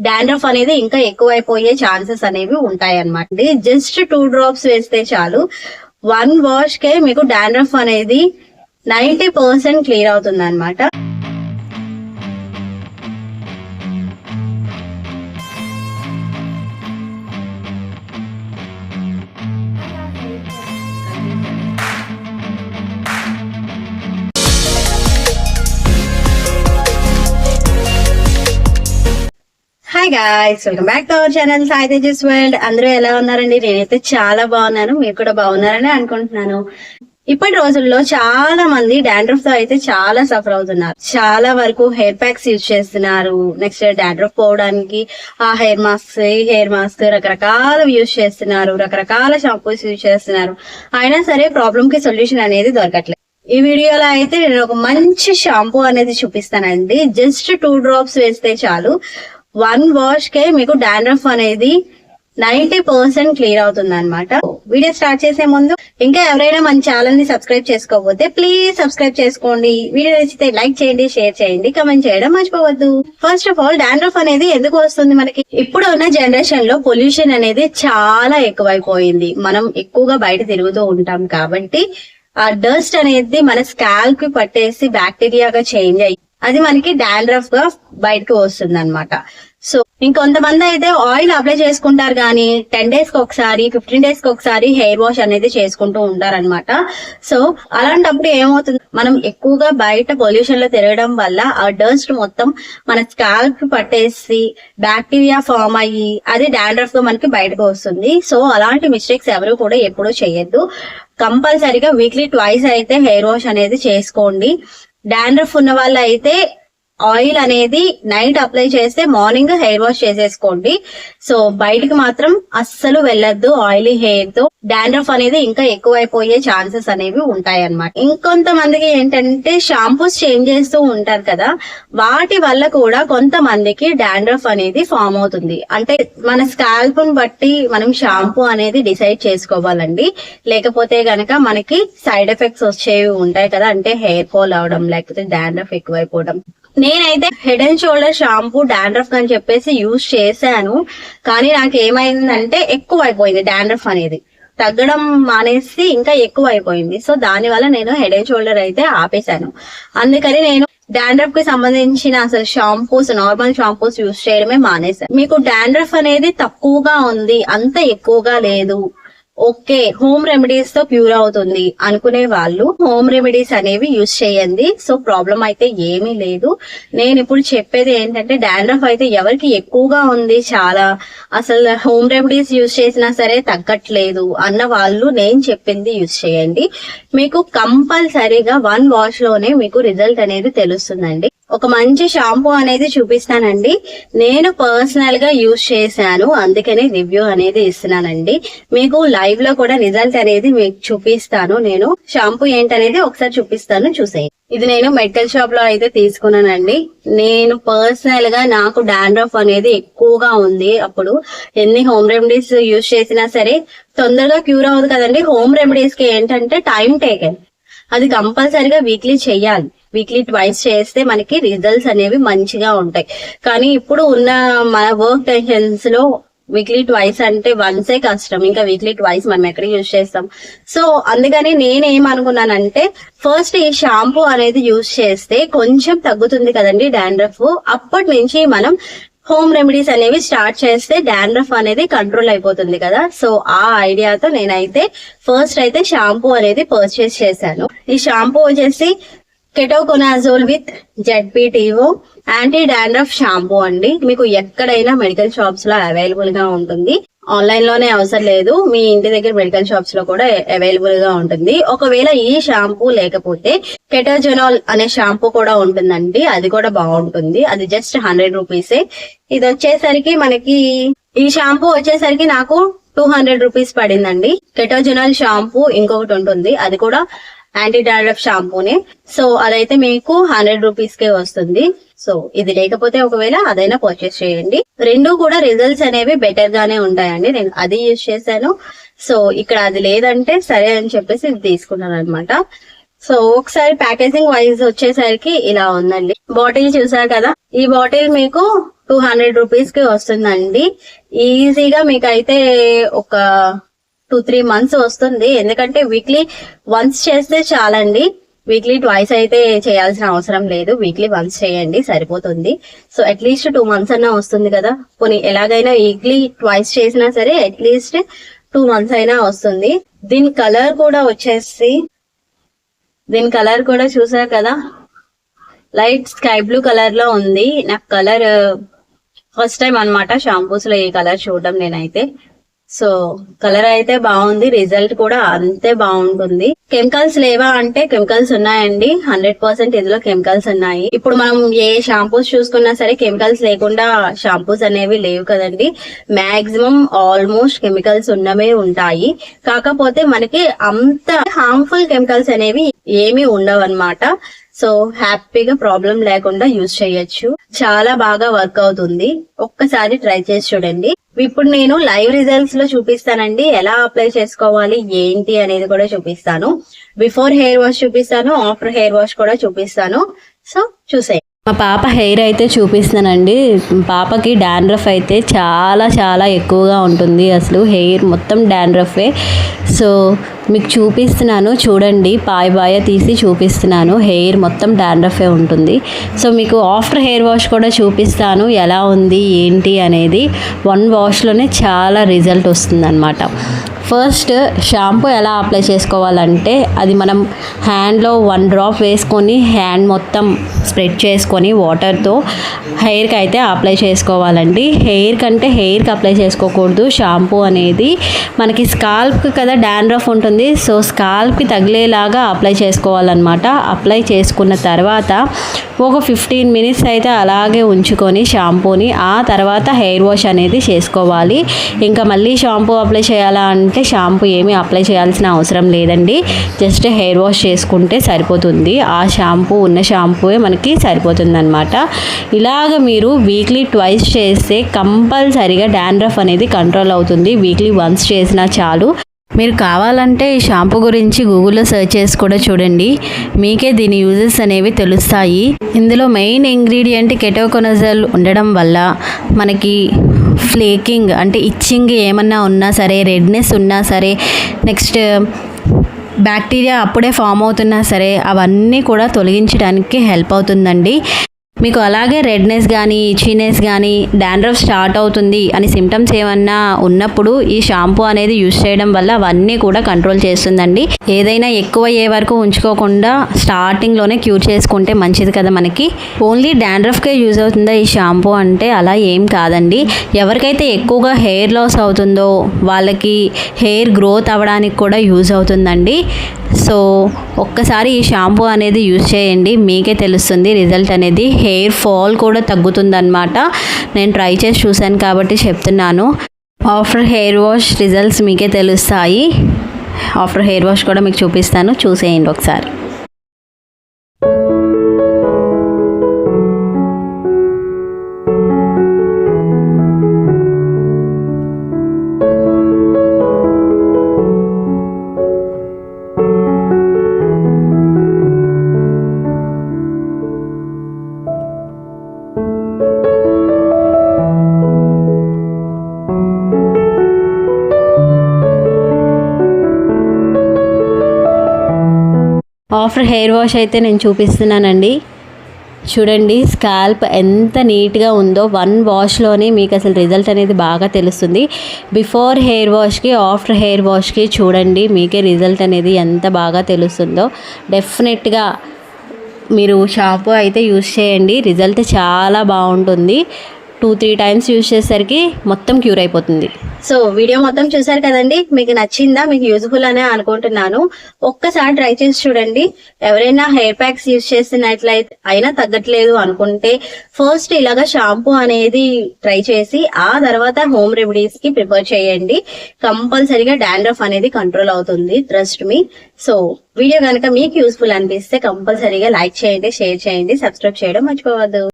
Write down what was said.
Dandruff అనేది ఇంకా ఎక్కువైపోయే chances అనేవి ఉంటాయి అనమాట జస్ట్ టూ డ్రాప్స్ వేస్తే చాలు. వన్ వాష్ కే మీకు డాండ్రఫ్ అనేది నైన్టీ పర్సెంట్ క్లియర్ అవుతుంది అనమాట hi guys welcome back to our channel Sai Tejas world అందరూ ఎలా ఉన్నారండి? నేనైతే చాలా బాగున్నాను. మీరు కూడా బాగున్నారని అనుకుంటున్నాను. ఇప్పటి రోజుల్లో చాలా మంది డాండ్రఫ్తో అయితే చాలా సఫర్ అవుతున్నారు. చాలా వరకు హెయిర్ ప్యాక్స్ యూజ్ చేస్తున్నారు. నెక్స్ట్ డాండ్రఫ్ పోవడానికి ఆ హెయిర్ మాస్క్ ఈ హెయిర్ మాస్క్ రకరకాల యూజ్ చేస్తున్నారు. రకరకాల షాంపూస్ యూజ్ చేస్తున్నారు. అయినా సరే ప్రాబ్లమ్కి సొల్యూషన్ అనేది దొరకట్లేదు ఈ వీడియోలో అయితే నేను ఒక మంచి షాంపూ అనేది చూపిస్తానండి. జస్ట్ టూ డ్రాప్స్ వేస్తే చాలు. వన్ వాష్ కే మీకు డాండ్రఫ్ అనేది నైన్టీ పర్సెంట్ క్లియర్ అవుతుంది అనమాట వీడియో స్టార్ట్ చేసే ముందు ఇంకా ఎవరైనా మన ఛానల్ని సబ్స్క్రైబ్ చేసుకోకపోతే ప్లీజ్ సబ్స్క్రైబ్ చేసుకోండి. వీడియో నచ్చితే లైక్ చేయండి షేర్ చేయండి కమెంట్ చేయడం మర్చిపోవద్దు. ఫస్ట్ ఆఫ్ ఆల్ డాండ్రఫ్ అనేది ఎందుకు వస్తుంది మనకి? ఇప్పుడు ఉన్న జనరేషన్లో పొల్యూషన్ అనేది చాలా ఎక్కువైపోయింది. మనం ఎక్కువగా బయట తిరుగుతూ ఉంటాం కాబట్టి ఆ డస్ట్ అనేది మన స్కాల్ప్కి పట్టేసి బ్యాక్టీరియాగా చేంజ్ అయ్యి అది మనకి డాండ్రఫ్గా బయటకు వస్తుంది అనమాట సో ఇంకొంతమంది అయితే ఆయిల్ అప్లై చేసుకుంటారు కానీ టెన్ డేస్కి ఒకసారి ఫిఫ్టీన్ డేస్కి ఒకసారి హెయిర్ వాష్ అనేది చేసుకుంటూ ఉంటారన్నమాట. సో అలాంటప్పుడు ఏమవుతుంది? మనం ఎక్కువగా బయట పొల్యూషన్లో తిరగడం వల్ల ఆ డస్ట్ మొత్తం మన స్కాల్ప్ పట్టేసి బ్యాక్టీరియా ఫామ్ అయ్యి అది డాండ్రఫ్గా మనకి బయటకు వస్తుంది. సో అలాంటి మిస్టేక్స్ ఎవరు కూడా ఎప్పుడూ చేయొద్దు. కంపల్సరీగా వీక్లీ ట్వైస్ అయితే హెయిర్ వాష్ అనేది చేసుకోండి. డాండ్రఫ్ ఉన్న వాళ్ళు అయితే ఆయిల్ అనేది నైట్ అప్లై చేస్తే మార్నింగ్ హెయిర్ వాష్ చేసేసుకోండి. సో బయటికి మాత్రం అస్సలు వెళ్ళొద్దు ఆయిలీ హెయిర్తో డాండ్రఫ్ అనేది ఇంకా ఎక్కువైపోయే ఛాన్సెస్ అనేవి ఉంటాయి అన్నమాట ఇంకొంతమందికి ఏంటంటే షాంపూస్ చేంజ్ చేస్తూ ఉంటారు కదా వాటి వల్ల కూడా కొంతమందికి డాండ్రఫ్ అనేది ఫామ్ అవుతుంది. అంటే మన స్కాల్ప్ బట్టి మనం షాంపూ అనేది డిసైడ్ చేసుకోవాలండి. లేకపోతే గనక మనకి సైడ్ ఎఫెక్ట్స్ వచ్చేవి ఉంటాయి కదా అంటే హెయిర్ ఫాల్ అవడం లేకపోతే డాండ్రఫ్ ఎక్కువైపోవడం. నేనైతే head and shoulder shampoo dandruff అని చెప్పేసి యూజ్ చేశాను. కానీ నాకు ఏమైందంటే ఎక్కువ అయిపోయింది డాండ్రఫ్ అనేది. తగ్గడం మానేసి ఇంకా ఎక్కువ అయిపోయింది సో దాని వల్ల నేను హెడ్ అండ్ షోల్డర్ అయితే ఆపేశాను. అందుకని నేను డాండ్రఫ్కి సంబంధించిన అసలు షాంపూస్ నార్మల్ షాంపూస్ యూజ్ చేయడమే మానేశాను. మీకు డాండ్రఫ్ అనేది తక్కువగా ఉంది అంత ఎక్కువగా లేదు. ఓకే హోమ్ రెమెడీస్తో ప్యూర్ అవుతుంది అనుకునే వాళ్ళు హోమ్ రెమెడీస్ అనేవి యూజ్ చేయండి. సో ప్రాబ్లం అయితే ఏమీ లేదు. నేను ఇప్పుడు చెప్పేది ఏంటంటే డాండ్రఫ్ అయితే ఎవరికి ఎక్కువగా ఉంది చాలా అసలు హోమ్ రెమెడీస్ యూజ్ చేసినా సరే తగ్గట్లేదు అన్న వాళ్ళు నేను చెప్పింది యూజ్ చేయండి. మీకు కంపల్సరీగా వన్ వాష్లోనే మీకు రిజల్ట్ అనేది తెలుస్తుందండి. ఒక మంచి షాంపూ అనేది చూపిస్తానండి. నేను పర్సనల్గా యూజ్ చేశాను. అందుకనే రివ్యూ అనేది ఇస్తున్నానండి. మీకు లైవ్లో కూడా రిజల్ట్ అనేది మీకు చూపిస్తాను. నేను షాంపూ ఏంటనేది ఒకసారి చూపిస్తాను చూసేయండి. ఇది నేను మెడికల్ షాప్లో అయితే తీసుకున్నానండి. నేను పర్సనల్గా నాకు డాండ్రఫ్ అనేది ఎక్కువగా ఉంది. అప్పుడు ఎన్ని హోమ్ రెమెడీస్ యూజ్ చేసినా సరే తొందరగా క్యూర్ అవ్వదు కదండి. హోమ్ రెమెడీస్కి ఏంటంటే టైం టేకెన్ అది కంపల్సరీగా వీక్లీ చెయ్యాలి వీక్లీ ట్వైస్ చేస్తే మనకి రిజల్ట్స్ అనేవి మంచిగా ఉంటాయి. కానీ ఇప్పుడు ఉన్న మన వర్క్ టెన్షన్స్లో వీక్లీ ట్వైస్ అంటే వన్సే కష్టం. ఇంకా వీక్లీ ట్వైస్ మనం ఎక్కడ యూజ్ చేస్తాం? సో అందుకని నేనేమనుకున్నానంటే ఫస్ట్ ఈ షాంపూ అనేది యూజ్ చేస్తే కొంచెం తగ్గుతుంది కదండి డాండ్రఫ్ అప్పటి నుంచి మనం హోమ్ రెమెడీస్ అనేవి స్టార్ట్ చేస్తే డాండ్రఫ్ అనేది కంట్రోల్ అయిపోతుంది కదా. సో ఆ ఐడియాతో నేనైతే ఫస్ట్ అయితే షాంపూ అనేది పర్చేస్ చేశాను. ఈ షాంపూ వచ్చేసి ketoconazole with ZPTO anti dandruff shampoo అండి. మీకు ఎక్కడైనా మెడికల్ షాప్స్లో అవైలబుల్గా ఉంటుంది. ఆన్లైన్లోనే అవసరం లేదు. మీ ఇంటి దగ్గర మెడికల్ షాప్స్లో కూడా అవైలబుల్గా ఉంటుంది. ఒకవేళ ఈ షాంపూ లేకపోతే కెటోజెనాల్ అనే షాంపూ కూడా ఉంటుందండి. అది కూడా బాగుంటుంది. అది జస్ట్ హండ్రెడ్ రూపీసే. ఇది వచ్చేసరికి మనకి ఈ షాంపూ వచ్చేసరికి నాకు టూ హండ్రెడ్ రూపీస్ పడిందండి. కెటోజెనాల్ షాంపూ ఇంకొకటి ఉంటుంది. అది కూడా యాంటీ డాండ్రఫ్ షాంపూనే సో అదైతే మీకు హండ్రెడ్ రూపీస్ కే వస్తుంది. సో ఇది లేకపోతే ఒకవేళ అదైనా పర్చేస్ చేయండి. రెండు కూడా రిజల్ట్స్ అనేవి బెటర్ గానే ఉంటాయండి. నేను అది యూజ్ చేశాను. సో ఇక్కడ అది లేదంటే సరే అని చెప్పేసి ఇది తీసుకున్నాను అనమాట సో ఒకసారి ప్యాకేజింగ్ వైజ్ వచ్చేసరికి ఇలా ఉందండి. బాటిల్ చూసారు కదా? ఈ బాటిల్ మీకు టూ హండ్రెడ్ రూపీస్కి వస్తుందండి. ఈజీగా మీకు అయితే ఒక టూ త్రీ మంత్స్ వస్తుంది. ఎందుకంటే వీక్లీ వన్స్ చేస్తే చాలండి. వీక్లీ ట్వైస్ అయితే చేయాల్సిన అవసరం లేదు. వీక్లీ వన్స్ చేయండి సరిపోతుంది. సో అట్లీస్ట్ టూ మంత్స్ అన్నా వస్తుంది కదా. పోనీ ఎలాగైనా వీక్లీ ట్వైస్ చేసినా సరే అట్లీస్ట్ టూ మంత్స్ అయినా వస్తుంది. దీని కలర్ కూడా వచ్చేసి దీని కలర్ కూడా చూసారు కదా? లైట్ స్కై బ్లూ కలర్లో ఉంది. నాకు కలర్ ఫస్ట్ టైం అన్నమాట షాంపూస్లో ఈ కలర్ చూడడం నేనైతే. సో కలర్ అయితే బాగుంది రిజల్ట్ కూడా అంతే బాగుంటుంది. కెమికల్స్ లేవా అంటే కెమికల్స్ ఉన్నాయండి హండ్రెడ్ పర్సెంట్ ఇందులో కెమికల్స్ ఉన్నాయి. ఇప్పుడు మనం ఏ షాంపూస్ చూసుకున్నా సరే కెమికల్స్ లేకుండా షాంపూస్ అనేవి లేవు కదండి. మాక్సిమం ఆల్మోస్ట్ కెమికల్స్ ఉన్నవే ఉంటాయి. కాకపోతే మనకి అంత హార్మ్ఫుల్ కెమికల్స్ అనేవి ఏమీ ఉండవు అనమాట సో హ్యాపీగా ప్రాబ్లం లేకుండా యూజ్ చేయొచ్చు. చాలా బాగా వర్క్ అవుతుంది. ఒక్కసారి ట్రై చేసి చూడండి. ఇప్పుడు నేను లైవ్ రిజల్ట్స్లో చూపిస్తానండి. ఎలా అప్లై చేసుకోవాలి ఏంటి అనేది కూడా చూపిస్తాను. బిఫోర్ హెయిర్ వాష్ చూపిస్తాను ఆఫ్టర్ హెయిర్ వాష్ కూడా చూపిస్తాను. సో చూసే మా పాప హెయిర్ అయితే చూపిస్తానండి పాపకి డాండ్రఫ్ అయితే చాలా చాలా ఎక్కువగా ఉంటుంది. అసలు హెయిర్ మొత్తం డాండ్రఫే. సో మీకు చూపిస్తున్నాను. చూడండి పాయ బాయ తీసి చూపిస్తున్నాను. హెయిర్ మొత్తం డాండ్రఫే ఉంటుంది. సో మీకు ఆఫ్టర్ హెయిర్ వాష్ కూడా చూపిస్తాను. ఎలా ఉంది ఏంటి అనేది. వన్ వాష్లోనే చాలా రిజల్ట్ వస్తుంది ఫస్ట్ షాంపూ ఎలా అప్లై చేసుకోవాలంటే అది మనం హ్యాండ్లో వన్ డ్రాప్ వేసుకొని హ్యాండ్ మొత్తం స్ప్రెడ్ చేసుకొని వాటర్తో హెయిర్కి అయితే అప్లై చేసుకోవాలండి. హెయిర్ కంటే హెయిర్కి అప్లై చేసుకోకూడదు. షాంపూ అనేది మనకి స్కాల్ప్కి కదా డాండ్రఫ్ ఉంటుంది. సో స్కాల్ప్కి తగిలేలాగా అప్లై చేసుకోవాలన్నమాట. అప్లై చేసుకున్న తర్వాత ఒక ఫిఫ్టీన్ మినిట్స్ అయితే అలాగే ఉంచుకొని షాంపూని ఆ తర్వాత హెయిర్ వాష్ అనేది చేసుకోవాలి. ఇంకా మళ్ళీ షాంపూ అప్లై చేయాలా అంటే షాంపూ ఏమీ అప్లై చేయాల్సిన అవసరం లేదండి. జస్ట్ హెయిర్ వాష్ చేసుకుంటే సరిపోతుంది. ఆ షాంపూ ఉన్న షాంపూయే మనకి సరిపోతుందనమాట ఇలాగ మీరు వీక్లీ ట్వైస్ చేస్తే కంపల్సరీగా డాండ్రఫ్ అనేది కంట్రోల్ అవుతుంది. వీక్లీ వన్స్ చేసినా చాలు. మీరు కావాలంటే ఈ షాంపూ గురించి గూగుల్లో సెర్చ్ చేసి కూడా చూడండి. మీకే దీని యూజెస్ అనేవి తెలుస్తాయి. ఇందులో మెయిన్ ఇంగ్రీడియంట్ కెటోకొనజల్ ఉండడం వల్ల మనకి ఫ్లేకింగ్ అంటే ఇచ్చింగ్ ఏమన్నా ఉన్నా సరే రెడ్నెస్ ఉన్నా సరే నెక్స్ట్ బ్యాక్టీరియా అప్పుడే ఫామ్ అవుతున్నా సరే అవన్నీ కూడా తొలగించడానికి హెల్ప్ అవుతుందండి. మీకు అలాగే రెడ్నెస్ కానీ ఇచ్చినెస్ కానీ డాండ్రఫ్ స్టార్ట్ అవుతుంది అని సిమ్టమ్స్ ఏమన్నా ఉన్నప్పుడు ఈ షాంపూ అనేది యూస్ చేయడం వల్ల అవన్నీ కూడా కంట్రోల్ చేస్తుందండి. ఏదైనా ఎక్కువ అయ్యే వరకు ఉంచుకోకుండా స్టార్టింగ్లోనే క్యూర్ చేసుకుంటే మంచిది కదా మనకి. ఓన్లీ డాండ్రఫ్కే యూజ్ అవుతుందా ఈ షాంపూ అంటే అలా ఏం కాదండి. ఎవరికైతే ఎక్కువగా హెయిర్ లాస్ అవుతుందో వాళ్ళకి హెయిర్ గ్రోత్ అవ్వడానికి కూడా యూజ్ అవుతుందండి. సో ఒక్కసారి ఈ షాంపూ అనేది యూజ్ చేయండి. మీకే తెలుస్తుంది రిజల్ట్ అనేది. హెయిర్ ఫాల్ కూడా తగ్గుతుందన్నమాట. నేను ట్రై చేసి చూశాను కాబట్టి చెప్తున్నాను. ఆఫ్టర్ హెయిర్ వాష్ రిజల్ట్స్ మీకే తెలుస్తాయి. ఆఫ్టర్ హెయిర్ వాష్ కూడా మీకు చూపిస్తాను. చూసేయండి ఒకసారి. ఆఫ్టర్ హెయిర్ వాష్ అయితే నేను చూపిస్తున్నానండి. చూడండి స్కాల్ప్ ఎంత నీట్గా ఉందో వన్ వాష్లోనే మీకు అసలు రిజల్ట్ అనేది బాగా తెలుస్తుంది. బిఫోర్ హెయిర్ వాష్కి ఆఫ్టర్ హెయిర్ వాష్కి చూడండి మీకే రిజల్ట్ అనేది ఎంత బాగా తెలుస్తుందో. డెఫినెట్గా మీరు షాంపూ అయితే యూస్ చేయండి రిజల్ట్ చాలా బాగుంటుంది. టూ త్రీ టైమ్స్ యూజ్ చేసేసరికి మొత్తం క్యూర్ అయిపోతుంది. సో వీడియో మొత్తం చూసారు కదండి? మీకు నచ్చిందా? మీకు యూజ్ఫుల్ అనే అనుకుంటున్నాను. ఒక్కసారి ట్రై చేసి చూడండి. ఎవరైనా హెయిర్ ప్యాక్స్ యూజ్ చేసినట్లయితే అయినా తగ్గట్లేదు అనుకుంటే ఫస్ట్ ఇలాగా షాంపూ అనేది ట్రై చేసి ఆ తర్వాత హోమ్ రెమెడీస్కి ప్రిపేర్ చేయండి. కంపల్సరీగా డాండ్రఫ్ అనేది కంట్రోల్ అవుతుంది ట్రస్ట్ మీ. సో వీడియో కనుక మీకు యూస్ఫుల్ అనిపిస్తే కంపల్సరీగా లైక్ చేయండి షేర్ చేయండి సబ్స్క్రైబ్ చేయడం మర్చిపోవద్దు.